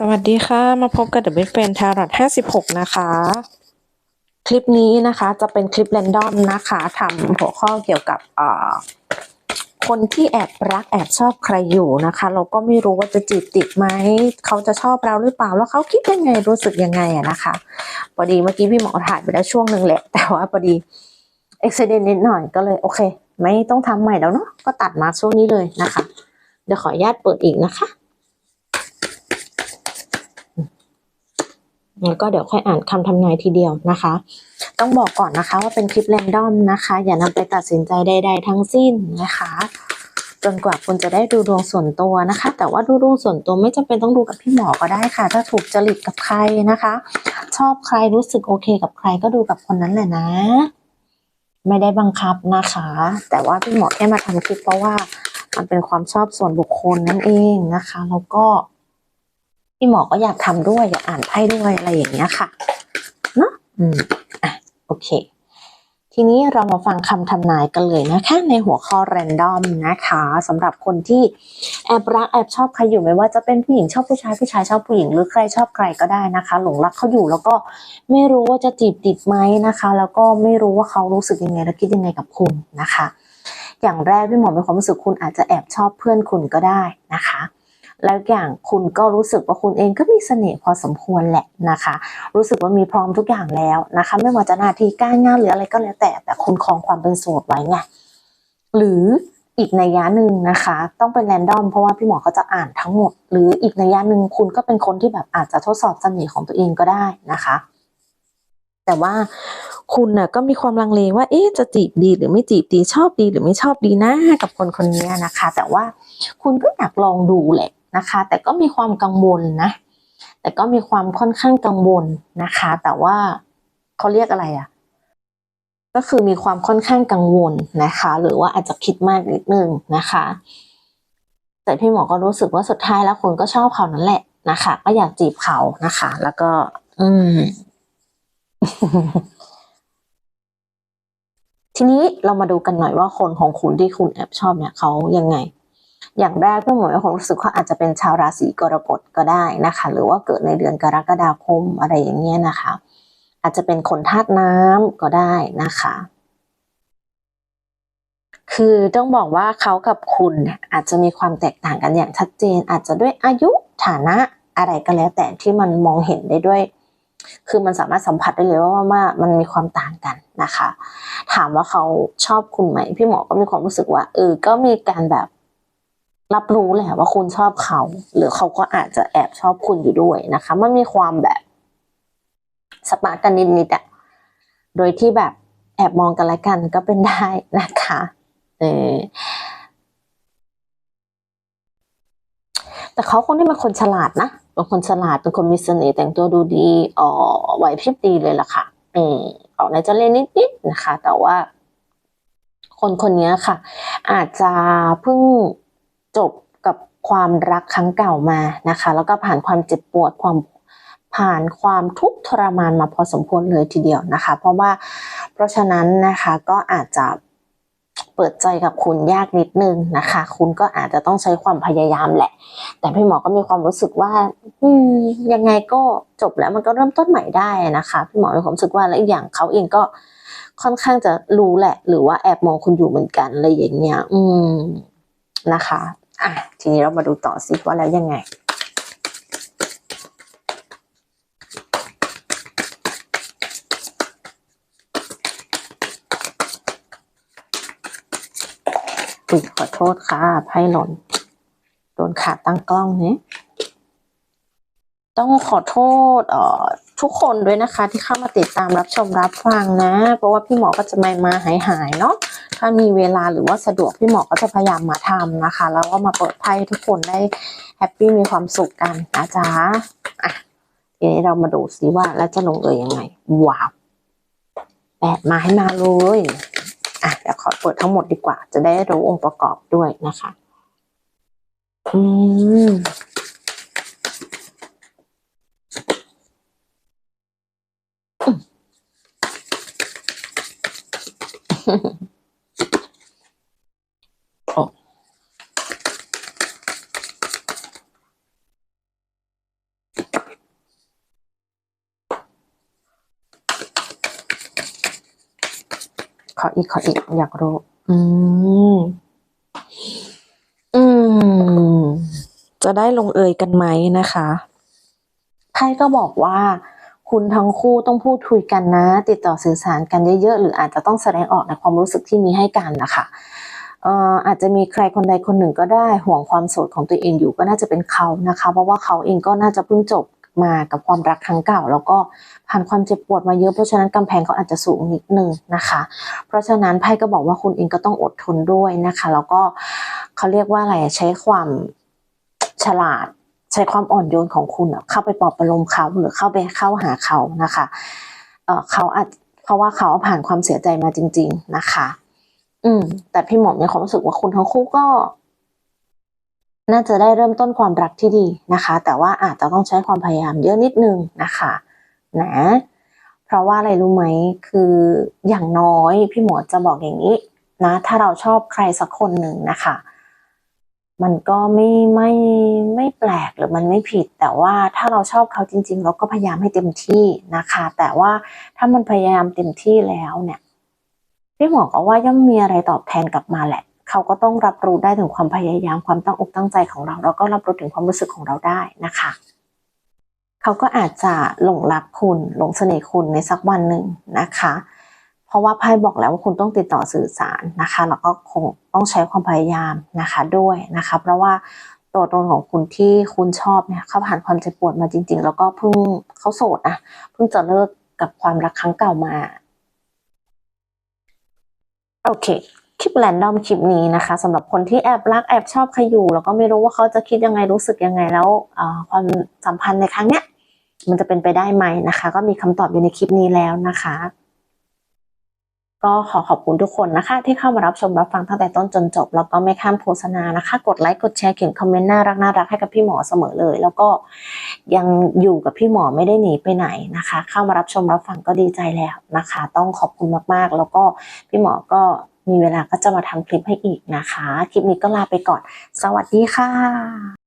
สวัสดีค่ะ มาพบกับ The Big Friend Tarot 56 นะคะ คลิปนี้นะคะจะเป็นคลิป r รนดอมนะคะทำหัวข้อเกี่ยวกับอ่อคนที่แอบรักแอบชอบใครอยู่นะคะ เราก็ไม่รู้ว่าจะจีบติดไหม เขาจะชอบเราหรือเปล่า แล้วเขาคิดยังไงรู้สึกยังไงอะนะคะพอดีเมื่อกี้พี่หมอถ่ายไปแล้วช่วงหนึ่งแหละ แต่ว่าพอดีเอุบิเหตุนิดหน่อยก็เลยโอเค ไม่ต้องทำใหม่แล้วเนาะก็ตัดมาช่วงนี้เลยนะคะเดี๋ยวขออนุญาตเปิดอีกนะคะ แล้ว ก็เดี๋ยวค่อยอ่านคำทำนายทีเดียวนะคะ ต้องบอกก่อนนะคะว่าเป็นคลิปแรนดอมนะคะ อย่านำไปตัดสินใจใด ๆ ทั้งสิ้นนะคะ จนกว่าคุณจะได้ดูดวงส่วนตัวนะคะ แต่ว่าดูดวงส่วนตัวไม่จำเป็นต้องดูกับพี่หมอก็ได้ค่ะ ถ้าถูกจริตกับใครนะคะ ชอบใครรู้สึกโอเคกับใครก็ดูกับคนนั้นแหละนะ ไม่ได้บังคับนะคะ แต่ว่าพี่หมอแค่มาทำคลิปเพราะว่า มันเป็นความชอบส่วนบุคคลนั่นเองนะคะ แล้วก็ พี่หมอก็อยากทำด้วยอยากอ่านไพ่ด้วยอะไรอย่างเงี้ยค่ะเนาะอืมอะโอเค ทีนี้เรามาฟังคำทำนายกันเลยนะคะ ในหัวข้อ r รนดอมนะคะสำหรับคนที่แอบรักแอบชอบใครอยู่ไม่ว่าจะเป็นผู้หญิงชอบผู้ชายผู้ชายชอบผู้หญิงหรือใครชอบใครก็ได้นะคะ หลงรักเขาอยู่แล้วก็ไม่รู้ว่าจะจีบติดไหมนะคะ แล้วก็ไม่รู้ว่าเขารู้สึกยังไงและคิดยังไงกับคุณนะคะ อย่างแรกพี่หมอมีความรู้สึกคุณอาจจะแอบชอบเพื่อนคุณก็ได้นะคะ แล้วอย่างคุณก็รู้สึกว่าคุณเองก็มีเสน่ห์พอสมควรแหละนะคะ รู้สึกว่ามีพร้อมทุกอย่างแล้วนะคะ ไม่ว่าจะหน้าที่การงานหรืออะไรก็แล้วแต่ แต่คุณครองความเป็นโสดไว้ไงหรืออีกในยะหนึ่งนะคะ ต้องเป็นแรนดอมเพราะว่าพี่หมอก็จะอ่านทั้งหมด หรืออีกในยยะหนึ่งคุณก็เป็นคนที่แบบอาจจะทดสอบเสน่ห์ของตัวเองก็ได้นะคะแต่ว่าคุณน่ะก็มีความลังเลว่าเอ๊ะจะจีบดีหรือไม่จีบดีชอบดีหรือไม่ชอบดีนะกับคนคนนี้นะคะ แต่ว่าคุณก็อยากลองดูแหละ นะคะ แต่ก็มีความกังวลนะ แต่ก็มีความค่อนข้างกังวลนะคะ แต่ว่าเขาเรียกอะไรอะ่ะ ก็คือมีความค่อนข้างกังวลนะคะ หรือว่าอาจจะคิดมากนิดนึงนะคะ แต่พี่หมอก็รู้สึกว่าสุดท้ายแล้วคุณก็ชอบเขานั่นแหละนะคะ ก็อยากจีบเขานะคะ แล้วก็ อืมทีนี้เรามาดูกันหน่อยว่าคนของคุณที่คุณแอบชอบเนี่ยเขายังไง อย่างแรกพี่หมอมีความรู้สึกเขาอาจจะเป็นชาวราศีกรกฎก็ได้นะคะ หรือว่าเกิดในเดือนกรกฎาคมอะไรอย่างเงี้ยนะคะ อาจจะเป็นคนธาตุน้ำก็ได้นะคะ คือต้องบอกว่าเขากับคุณอาจจะมีความแตกต่างกันอย่างชัดเจน อาจจะด้วยอายุฐานะอะไรก็แล้ว แต่ที่มันมองเห็นได้ด้วย คือมันสามารถสัมผัสได้เลยว่าว่ามันมีความต่างกันนะคะ ถามว่าเขาชอบคุณไหมพี่หมอก็มีความรู้สึกว่าเออก็มีการแบบ รับรู้แหละว่าคุณชอบเขา หรือเขาก็อาจจะแอบชอบคุณอยู่ด้วยนะคะ มันมีความแบบสปาร์กกันนิดๆอะโดยที่แบบแอบมองกันและกันก็เป็นได้นะคะเออแต่เขาคนที่เป็นคนฉลาดนะเป็นคนฉลาดเป็นคนมีเสน่ห์แต่งตัวดูดีอ๋อไหวพริบดีเลยล่ะค่ะ อืมออกในจะเล่นนิดๆนะคะ แต่ว่า คนคนนี้ค่ะ อาจจะเพิ่ง จบกับความรักครั้งเก่ามานะคะ แล้วก็ผ่านความเจ็บปวดความผ่านความทุกข์ทรมานมาพอสมควรเลยทีเดียวนะคะ เพราะว่าเพราะฉะนั้นนะคะก็อาจจะเปิดใจกับคุณยากนิดนึงนะคะ คุณก็อาจจะต้องใช้ความพยายามแหละ แต่พี่หมอก็มีความรู้สึกว่าอืยังไงก็จบแล้วมันก็เริ่มต้นใหม่ได้นะคะพี่หมอมีความรู้สึกว่าและอีกอย่างเขาเองก็ค่อนข้างจะรู้แหละ หรือว่าแอบมองคุณอยู่เหมือนกันอะไรอย่างเงี้ย อืมนะคะ อะทีนี้เรามาดูต่อสิว่าแล้วยังไง อุ๊ยขอโทษค่ะไพ่หล่นโดนขาตั้งกล้องนี้ต้องขอโทษเอ่อทุกคนด้วยนะคะ ที่เข้ามาติดตามรับชมรับฟังนะ เพราะว่าพี่หมอก็จะไมามาหายหายๆเนาะ ถ้ามีเวลาหรือว่าสะดวกพี่หมอก็จะพยายามมาทำนะคะ แล้วก็มาเปิดไพ่ทุกคนได้แฮปปี้มีความสุขกันนะจ๊ะอะทีนี้เรามาดูซิว่าแล้วจะลงเอยยังไง ว้าวแปดมาให้มาเลยอะเดี๋ยวขอเปิดทั้งหมดดีกว่า จะได้รู้องค์ประกอบด้วยนะคะ อืมโขออีกขออีกอยากรู้ อืม อืม จะได้ลงเอยกันไหมนะคะไพ่ก็บอกว่า คุณทั้งคู่ต้องพูดคุยกันนะ ติดต่อสื่อสารกันเยอะๆ หรืออาจจะต้องแสดงออกในความรู้สึกที่มีให้กันนะคะเอ่ออาจจะมีใครคนใดคนหนึ่งก็ได้ห่วงความโสดของตัวเองอยู่ก็น่าจะเป็นเขานะคะ เพราะว่าเขาเองก็น่าจะเพิ่งจบ มากับความรักครั้งเก่า แล้วก็ผ่านความเจ็บปวดมาเยอะเพราะฉะนั้นกำแพงเขาอาจจะสูงนิดนึงนะคะ เพราะฉะนั้นไพ่ก็บอกว่าคุณเองก็ต้องอดทนด้วยนะคะ แล้วก็เขาเรียกว่าอะไรใช้ความฉลาด ใช้ความอ่อนโยนของคุณเข้าไปปลอบประโลมเขาหรือเข้าไปเข้าหาเขานะคะเเขาอาจเพราะว่าเขาผ่านความเสียใจมาจริง ๆนะคะ อืม แต่พี่หมอมีความรู้สึกว่าคุณทั้งคู่ก็ น่าจะได้เริ่มต้นความรักที่ดีนะคะ แต่ว่าอาจจะต้องใช้ความพยายามเยอะนิดนึงนะคะนะเพราะว่าอะไรรู้ไหมคืออย่างน้อยพี่หมอจะบอกอย่างนี้นะถ้าเราชอบใครสักคนหนึ่งนะคะมันก็ไม่ไม่ไม่แปลกหรือมันไม่ผิด แต่ว่าถ้าเราชอบเขาจริง ๆ เราก็พยายามให้เต็มที่นะคะ แต่ว่าถ้ามันพยายามเต็มที่แล้วเนี่ยพี่หมอก็ว่าย่อมมีอะไรตอบแทนกลับมาแหละ เขาก็ต้องรับรู้ได้ถึงความพยายามความตั้งอกตั้งใจของเรา แล้วก็รับรู้ถึงความรู้สึกของเราได้นะคะ เขาก็อาจจะหลงรักคุณหลงเสน่ห์คุณในสักวันหนึ่งนะคะ เพราะว่าไพ่บอกแล้วว่าคุณต้องติดต่อสื่อสารนะคะ แล้วก็คงต้องใช้ความพยายามนะคะด้วยนะคะ เพราะว่าตัวตนของคุณที่คุณชอบเนี่ยเขาผ่านความเจ็บปวดมาจริง ๆ แล้วก็เพิ่งเขาโสดนะเพิ่งจะเลิกกับความรักครั้งเก่ามา โอเค คลิปแรนดอมคลิปนี้นะคะสำหรับคนที่แอบรักแอบชอบใครอยู่แล้วก็ไม่รู้ว่าเขาจะคิดยังไงรู้สึกยังไงแล้วความสัมพันธ์ในครั้งเนี้ยมันจะเป็นไปได้ไหมนะคะ ก็มีคำตอบอยู่ในคลิปนี้แล้วนะคะ ก็ขอขอบคุณทุกคนนะคะ ที่เข้ามารับชมรับฟังตั้งแต่ต้นจนจบ แล้วก็ไม่ข้ามโฆษณานะคะ กดไลค์กดแชร์เขียนคอมเมนต์น่ารักน่ารักให้กับพี่หมอเสมอเลย แล้วก็ยังอยู่กับพี่หมอไม่ได้หนีไปไหนนะคะ เข้ามารับชมรับฟังก็ดีใจแล้วนะคะ ต้องขอบคุณมากๆ แล้วก็พี่หมอก็ มีเวลาก็จะมาทำคลิปให้อีกนะคะ คลิปนี้ก็ลาไปก่อน สวัสดีค่ะ